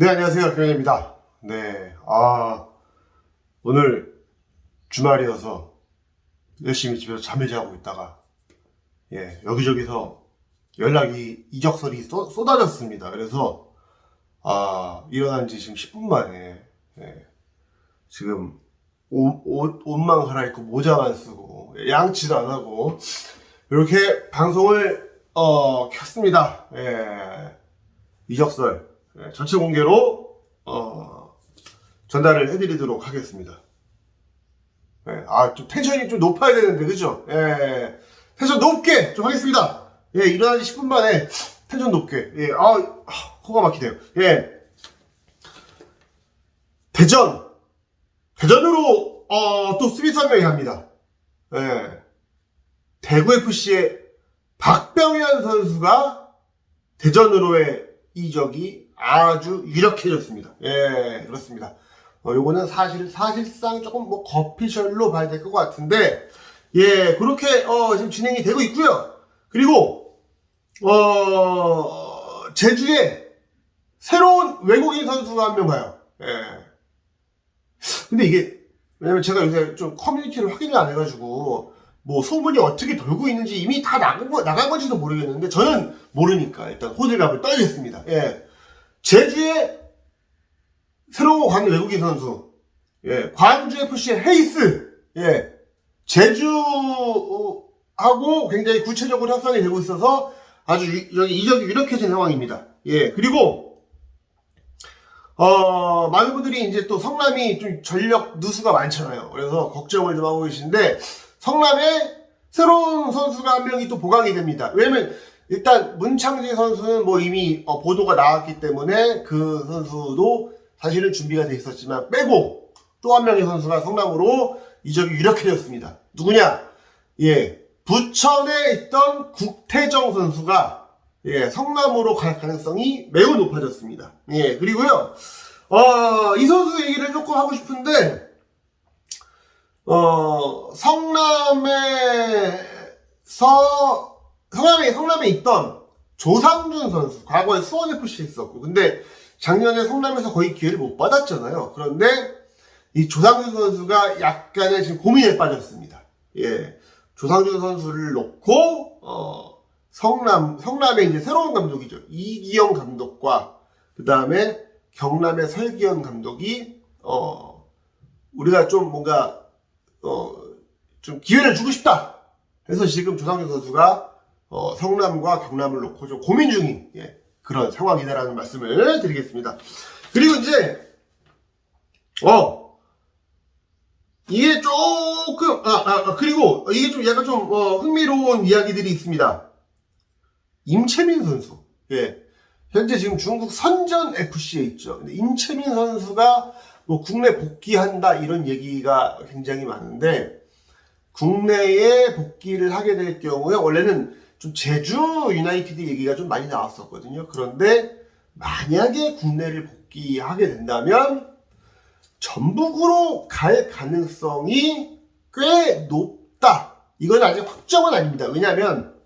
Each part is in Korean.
네, 안녕하세요. 경현입니다. 네, 아, 오늘 주말이어서 열심히 집에서 잠을 자고 있다가, 예, 여기저기서 연락이, 이적설이 쏟, 쏟아졌습니다. 그래서, 아, 일어난 지 지금 10분 만에, 예, 지금 옷, 옷, 옷만 갈아입고 모자만 쓰고, 예, 양치도 안 하고, 이렇게 방송을, 어, 켰습니다. 예, 이적설. 예, 전체 공개로 어, 전달을 해드리도록 하겠습니다. 예, 아, 좀 텐션이 좀 높아야 되는데, 그죠? 예, 텐션 높게 좀 하겠습니다. 예, 일어나기 10분 만에 텐션 높게. 예, 아, 아, 코가 막히네요. 예. 대전. 대전으로, 어, 또 수비 설명이 합니다. 예. 대구FC의 박병현 선수가 대전으로의 이적이 아주 유력해졌습니다. 예, 그렇습니다. 어, 요거는 사실, 사실상 조금 뭐 거피셜로 봐야 될 것 같은데, 예, 그렇게, 어, 지금 진행이 되고 있고요. 그리고, 어, 제주에 새로운 외국인 선수가 한 명 가요. 예. 근데 이게, 왜냐면 제가 요새 좀 커뮤니티를 확인을 안 해가지고, 뭐 소문이 어떻게 돌고 있는지 이미 다 나간, 거, 나간 건지도 모르겠는데, 저는 모르니까 일단 호들갑을 떨겠습니다. 예. 제주에 새로 간 외국인 선수, 예, 광주 FC의 헤이스, 예, 제주하고 굉장히 구체적으로 협상이 되고 있어서 아주 유- 여기 이적이 유력해진 상황입니다. 예, 그리고 어, 많은 분들이 이제 또 성남이 좀 전력 누수가 많잖아요. 그래서 걱정을 좀 하고 계신데 성남에 새로운 선수가 한 명이 또 보강이 됩니다. 왜냐면 일단 문창재 선수는 뭐 이미 어, 보도가 나왔기 때문에 그 선수도 사실은 준비가 돼 있었지만 빼고 또 한 명의 선수가 성남으로 이적이 유력해졌습니다. 누구냐? 예, 부천에 있던 국태정 선수가 예, 성남으로 갈 가능성이 매우 높아졌습니다. 예, 그리고요, 어, 이 선수 얘기를 조금 하고 싶은데, 어, 성남에서, 성남에, 성남에 있던 조상준 선수, 과거에 수원FC에 있었고, 근데 작년에 성남에서 거의 기회를 못 받았잖아요. 그런데 이 조상준 선수가 약간의 지금 고민에 빠졌습니다. 예. 조상준 선수를 놓고, 어, 성남, 성남의 이제 새로운 감독이죠. 이기영 감독과, 그 다음에 경남의 설기현 감독이, 어, 우리가 좀 뭔가, 어, 좀 기회를 주고 싶다. 그래서 지금 조상준 선수가, 어, 성남과 경남을 놓고 좀 고민 중인, 예, 그런 상황이다라는 말씀을 드리겠습니다. 그리고 이제, 어, 이게 조금, 아, 아, 아, 그리고 이게 좀 약간 좀, 어, 흥미로운 이야기들이 있습니다. 임채민 선수. 예. 현재 지금 중국 선전 FC에 있죠. 임채민 선수가 뭐 국내 복귀한다 이런 얘기가 굉장히 많은데 국내에 복귀를 하게 될 경우에 원래는 좀 제주 유나이티드 얘기가 좀 많이 나왔었거든요. 그런데 만약에 국내를 복귀하게 된다면 전북으로 갈 가능성이 꽤 높다. 이건 아직 확정은 아닙니다. 왜냐하면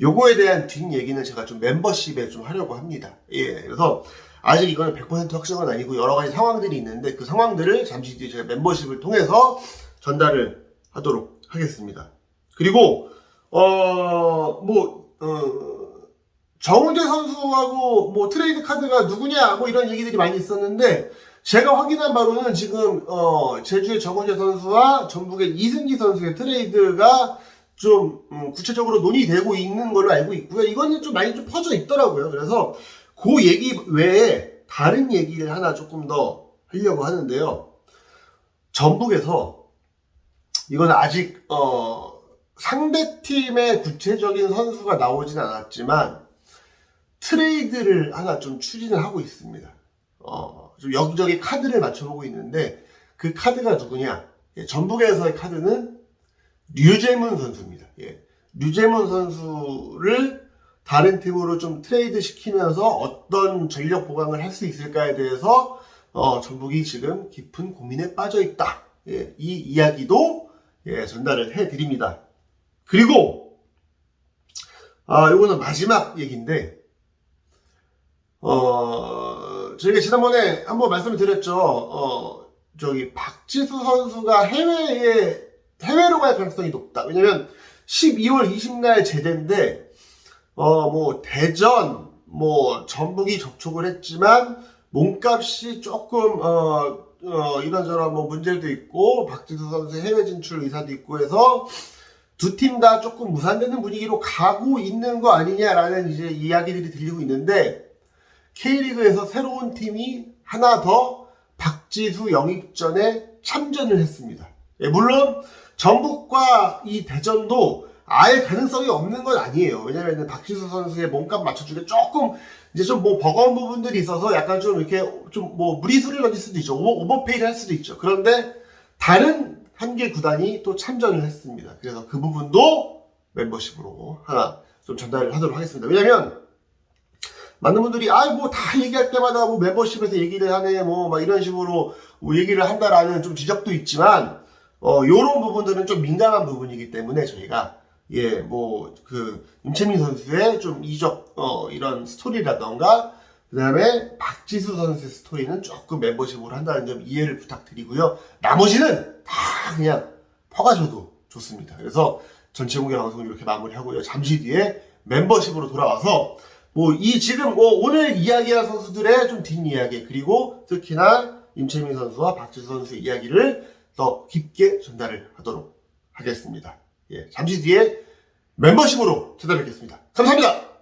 요거에 대한 뒷 얘기는 제가 좀 멤버십에 좀 하려고 합니다. 예, 그래서 아직 이거는 100% 확정은 아니고 여러 가지 상황들이 있는데 그 상황들을 잠시 뒤에 제가 멤버십을 통해서 전달을 하도록 하겠습니다. 그리고 어 뭐 어, 정우재 선수하고 뭐 트레이드 카드가 누구냐 뭐 이런 얘기들이 많이 있었는데 제가 확인한 바로는 지금 어 제주의 정우재 선수와 전북의 이승기 선수의 트레이드가 좀 음, 구체적으로 논의되고 있는 걸로 알고 있고요. 이거는 좀 많이 좀 퍼져 있더라고요. 그래서 그 얘기 외에 다른 얘기를 하나 조금 더 하려고 하는데요. 전북에서 이건 아직 어, 상대 팀의 구체적인 선수가 나오진 않았지만 트레이드를 하나 좀 추진을 하고 있습니다. 어, 좀 여기저기 카드를 맞춰보고 있는데 그 카드가 누구냐? 예, 전북에서의 카드는 류재문 선수입니다. 예. 류재문 선수를 다른 팀으로 좀 트레이드 시키면서 어떤 전력 보강을 할 수 있을까에 대해서 어, 전북이 지금 깊은 고민에 빠져 있다. 예, 이 이야기도 예, 전달을 해 드립니다. 그리고 아, 요거는 마지막 얘기인데 어, 저희가 지난번에 한번 말씀을 드렸죠. 어, 저기 박지수 선수가 해외에 해외로 갈 가능성이 높다. 왜냐면 12월 20날 제대인데 어 뭐 대전 뭐 전북이 접촉을 했지만 몸값이 조금 어, 어 이런저런 뭐 문제도 있고 박지수 선수의 해외 진출 의사도 있고 해서 두 팀 다 조금 무산되는 분위기로 가고 있는 거 아니냐라는 이제 이야기들이 들리고 있는데 K리그에서 새로운 팀이 하나 더 박지수 영입전에 참전을 했습니다. 예, 물론 전북과 이 대전도 아예 가능성이 없는 건 아니에요. 왜냐면 박지수 선수의 몸값 맞춰주기 조금 이제 좀 뭐 버거운 부분들이 있어서 약간 좀 이렇게 좀 뭐 무리수를 던질 수도 있죠. 오버, 오버페이를 할 수도 있죠. 그런데 다른 한 개 구단이 또 참전을 했습니다. 그래서 그 부분도 멤버십으로 하나 좀 전달을 하도록 하겠습니다. 왜냐면 많은 분들이 아 뭐 다 얘기할 때마다 뭐 멤버십에서 얘기를 하네 뭐 막 이런 식으로 뭐 얘기를 한다라는 좀 지적도 있지만 어 요런 부분들은 좀 민감한 부분이기 때문에 저희가 예 뭐 그 임채민 선수의 좀 이적 어 이런 스토리라던가 그 다음에 박지수 선수의 스토리는 조금 멤버십으로 한다는 점 이해를 부탁드리고요 나머지는 다 그냥 퍼가셔도 좋습니다 그래서 전체 공개 방송을 이렇게 마무리하고요 잠시 뒤에 멤버십으로 돌아와서 뭐 이 지금 뭐 오늘 이야기한 선수들의 좀 뒷이야기 그리고 특히나 임채민 선수와 박지수 선수의 이야기를 더 깊게 전달을 하도록 하겠습니다. 예, 잠시 뒤에 멤버십으로 찾아뵙겠습니다. 감사합니다.